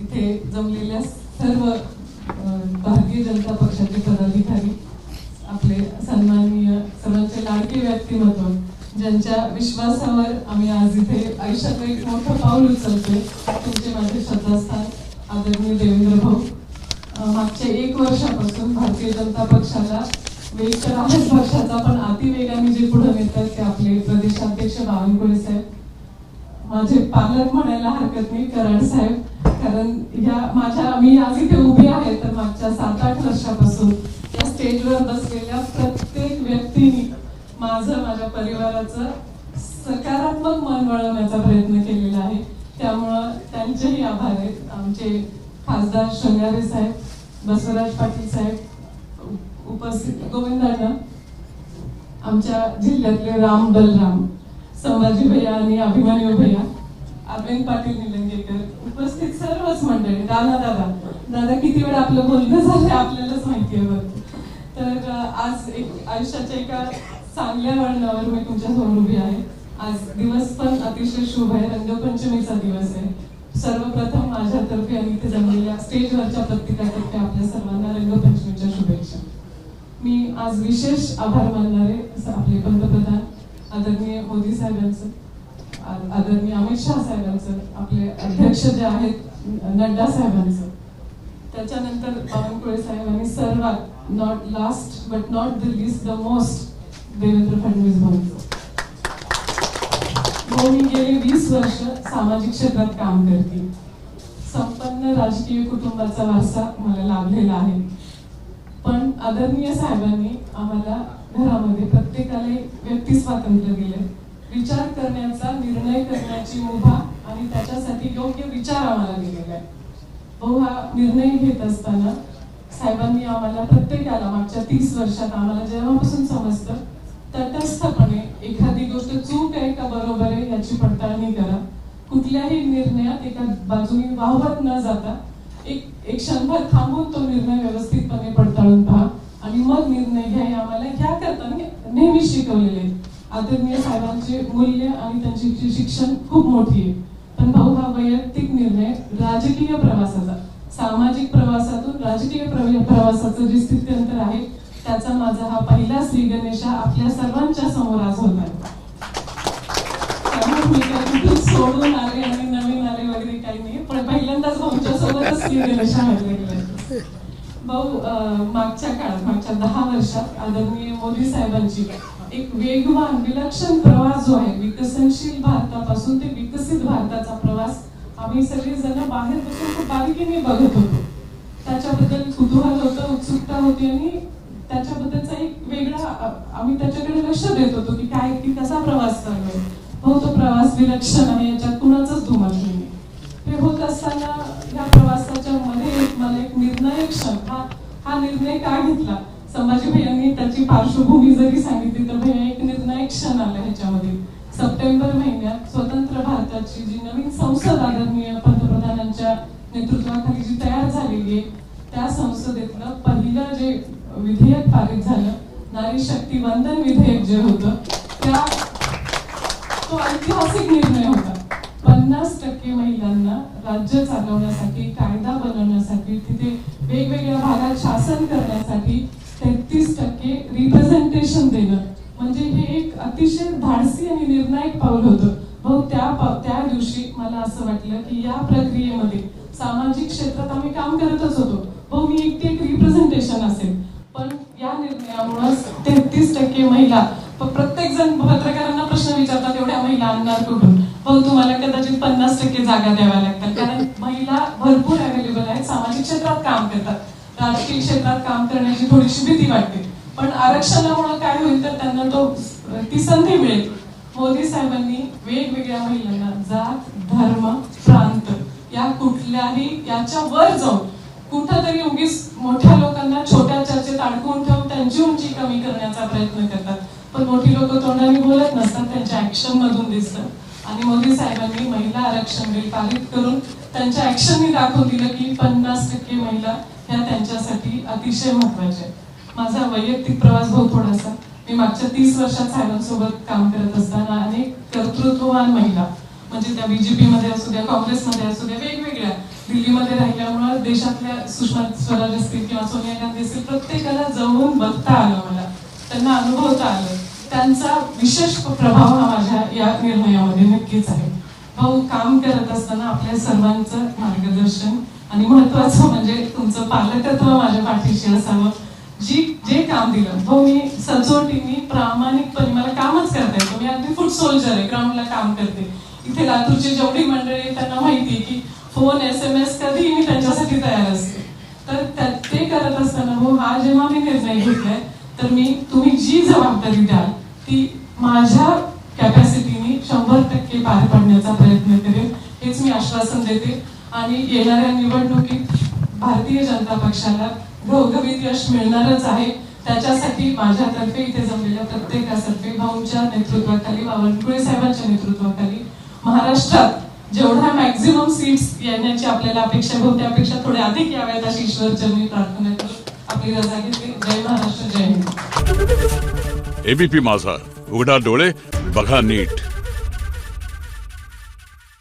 इथे जमलेल्या सर्व भारतीय जनता पक्षाचे पदाधिकारी आपले सन्माननीय सर्वांचे लाडके व्यक्तिमत्व ज्यांच्या विश्वासावर आम्ही आज इथे आयुष्यात एक मोठं पाऊल उचलतोय तुमचे माझे श्रद्धास्थान आदरणीय देवेंद्र भाऊ. मागच्या एक वर्षापासून भारतीय जनता पक्षाला वेग तर आहेच पक्षाचा पण अतिवेगाने जे पुढे नेतात ते आपले प्रदेशाध्यक्ष बावनकुळे साहेब. माझे पालक म्हणायला हरकत नाही कराड साहेब. कारण ह्या माझ्या मी आज इथे उभी आहे तर मागच्या सात आठ वर्षापासून या स्टेजवर बसलेल्या प्रत्येक व्यक्तीने माझं माझ्या परिवाराचं सकारात्मक मन वळवण्याचा प्रयत्न केलेला आहे. त्यामुळं त्यांचेही आभार आहेत. आमचे खासदार शंगारे साहेब बसवराज पाटील साहेब उपस्थित गोविंदांना आमच्या जिल्ह्यातले राम बलराम संभाजी भैया आणि अभिमान्यू भैया अरविंद पाटील निलंगेकर उपस्थित सर्वच मंडळी दादा दादा. दादा किती वेळ आपलं बोलणं झालं आपल्यालाच माहिती आहे तर आज एक आयुष्याच्या एका चांगल्या वळणावर मी तुमच्यासमोर उभी आहे. आज दिवस पण अतिशय शुभ आहे. रंगपंचमीचा दिवस आहे. सर्वप्रथम माझ्यातर्फे आणि इथे जमलेल्या स्टेजवरच्या प्रत्येकातर्फे आपल्या सर्वांना रंगपंचमीच्या शुभेच्छा. मी आज विशेष आभार मानणारे असं आपले पंतप्रधान आदरणीय मोदी साहेबांचं. आदरणीय अमित शहा साहेबांचं आपले अध्यक्ष जे आहेत नड्डा साहेबांचं. त्याच्यानंतर बावनकुळे साहेबांनी सर्वात not last but not the least the most Devendra Fadnavis भाऊंचं. भाऊ मी गेली वीस वर्ष सामाजिक क्षेत्रात काम करते संपन्न राजकीय कुटुंबाचा वारसा मला लाभलेला आहे. पण आदरणीय साहेबांनी आम्हाला घरामध्ये प्रत्येकाला व्यक्ती स्वातंत्र्य दिले विचार करण्याचा त्याची मुभा आणि त्याच्यासाठी योग्य विचार आम्हाला दिलेला आहे. भाऊ हा निर्णय घेत असताना साहेबांनी आम्हाला प्रत्येकाला मागच्या तीस वर्षात आम्हाला जेव्हापासून समजतं तटस्थपणे एखादी गोष्ट चूक आहे का बरोबर आहे याची पडताळणी करा. कुठल्याही निर्णयात एका बाजूने वाहवत न जाता एक एक क्षणभर थांबून तो निर्णय व्यवस्थितपणे पडताळून पहा. आणि मग निर्णय घ्या हे आम्हाला ह्या करताना नेहमी शिकवलेले आहे. आदरणीय साहेबांचे मूल्य आणि त्यांची शिक्षण खूप मोठी आहे. पण भाऊ हा वैयक्तिक निर्णय राजकीय प्रवासाचा सामाजिक प्रवासातून राजकीय प्रवासाचं जे स्थित्यंतर आहे त्याचा माझा हा पहिला श्री गणेशा आपल्या सर्वांच्या समोर आज होत आहे. सोडून आले आणि नवीन आले वगैरे काही नाही पण पहिल्यांदाच भाऊच्या सोबतच श्री गणेशा म्हटले भाऊ अं, मागच्या काळात मागच्या दहा वर्षात आदरणीय मोदी साहेबांची एक वेगवान विलक्षण प्रवास जो आहे विकसनशील भारतापासून ते विकसित भारताचा प्रवास आम्ही सगळे जण बाहेर बसून खूप बारीकीने बघत होतो. त्याच्याबद्दल कुतूहल होतं उत्सुकता होती आणि त्याच्याबद्दलचा एक वेगळा आम्ही त्याच्याकडे लक्ष देत होतो की काय की कसा प्रवास करतोय. हो तो प्रवास विलक्षण आहे याच्यात कुणाचाच धुमाल नाही हे होत असताना या प्रवासाच्या मध्ये मला एक निर्णायक क्षण हा हा निर्णय का घेतला? संभाजी भैयांनी त्याची पार्श्वभूमी जरी सांगितली तर भैया एक निर्णायक क्षण आला ह्याच्यामध्ये. सप्टेंबर महिन्यात स्वतंत्र भारताची जी नवीन संसद आदरणीय पंतप्रधानांच्या नेतृत्वाखाली जी तयार झालेली आहे त्या संसदेतलं पहिलं जे विधेयक पारित झालं नारी शक्ती वंदन विधेयक जे होतं त्या तो ऐतिहासिक निर्णय होता. पन्नास टक्के महिलांना राज्य चालवण्यासाठी कायदा बनवण्यासाठी तिथे वेगवेगळ्या भागात शासन करण्यासाठी तेहतीस टक्के रिप्रेझेंटेशन देणं. म्हणजे हे एक अतिशय धाडसी आणि निर्णायक पाऊल होतं. भाऊ त्या त्या दिवशी मला असं वाटलं की या प्रक्रियेमध्ये सामाजिक क्षेत्रात आम्ही काम करतच होतो. भाऊ मी एकटी एक रिप्रेझेंटेशन असेल. पण या निर्णयामुळे तेहतीस टक्के महिला प्रत्येक जण पत्रकारांना प्रश्न विचारतात एवढ्या महिला आणणार कुठून? भाऊ तुम्हाला कदाचित पन्नास टक्के जागा द्याव्या लागतात. कारण महिला भरपूर अवेलेबल आहेत सामाजिक क्षेत्रात काम करतात. राजकीय क्षेत्रात काम करण्याची थोडीशी भीती वाटते. पण आरक्षणामुळे काय होईल तर त्यांना तो ती संधी मिळेल. मोदी साहेबांनी वेगवेगळ्या महिलांना जात धर्म प्रांत या कुठल्याही याच्या वर जाऊन कुठंतरी उगीच मोठ्या लोकांना छोट्या चर्चेत अडकून ठेवून त्यांची उंची कमी करण्याचा प्रयत्न करतात. पण मोठी लोक तोंडाने बोलत नसतात त्यांच्या ऍक्शन मधून दिसतं आणि मोदी साहेबांनी महिला आरक्षण बिल पारित करून त्यांच्या ऍक्शननी दाखवून दिलं की पन्नास टक्के महिला ह्या त्यांच्यासाठी अतिशय महत्त्वाच्या आहेत. माझा वैयक्तिक प्रवास भाऊ थोडासा. मी मागच्या तीस वर्षात साहेबांसोबत काम करत असताना अनेक कर्तृत्ववान महिला म्हणजे त्या बीजेपी मध्ये असू द्या काँग्रेसमध्ये असू द्या वेगवेगळ्या दिल्लीमध्ये राहिल्यामुळे देशातल्या सुषमा स्वराज असतील किंवा सोनिया गांधी असतील प्रत्येकाला जवळून बघता आलं मला. त्यांना अनुभवता आलं. त्यांचा विशेष प्रभाव हा माझ्या या निर्णयामध्ये नक्कीच आहे. भाऊ काम करत असताना आपल्या सर्वांचं मार्गदर्शन आणि महत्वाचं म्हणजे तुमचं पालकत्व माझ्या पाठीशी असावं. जी जे काम दिलं भाऊ मी सचोटीने प्रामाणिकपणे मला कामच करता येतो. मी अगदी फुट सोल्जर आहे ग्राउंडला काम करते. इथे लातूरची जेवढी मंडळी त्यांना माहिती आहे की फोन एस एम एस कधीही मी त्यांच्यासाठी तयार असते. तर ते करत असताना हो हा जेव्हा मी निर्णय घेतलाय तर मी तुम्ही जी जबाबदारी द्याल ती माझ्या कॅपॅसिटीने शंभर टक्के पार पाडण्याचा प्रयत्न करेन. हेच मी आश्वासन देते. आणि येणाऱ्या निवडणुकीत भारतीय जनता पक्षाला घवघवीत यश मिळणारच आहे. त्याच्यासाठी माझ्यातर्फे इथे जमलेल्या प्रत्येकातर्फे भाऊंच्या नेतृत्वाखाली बावनकुळे साहेबांच्या नेतृत्वाखाली महाराष्ट्रात जेवढ्या मॅक्झिमम सीट्स येण्याची आपल्याला अपेक्षा आहे त्यापेक्षा थोडे अधिक याव्यात अशी ईश्वर चरणी प्रार्थना करून आपली रजा घेतली जय महाराष्ट्र जय हिंद. एबीपी माझा उघडा डोळे बघा नीट.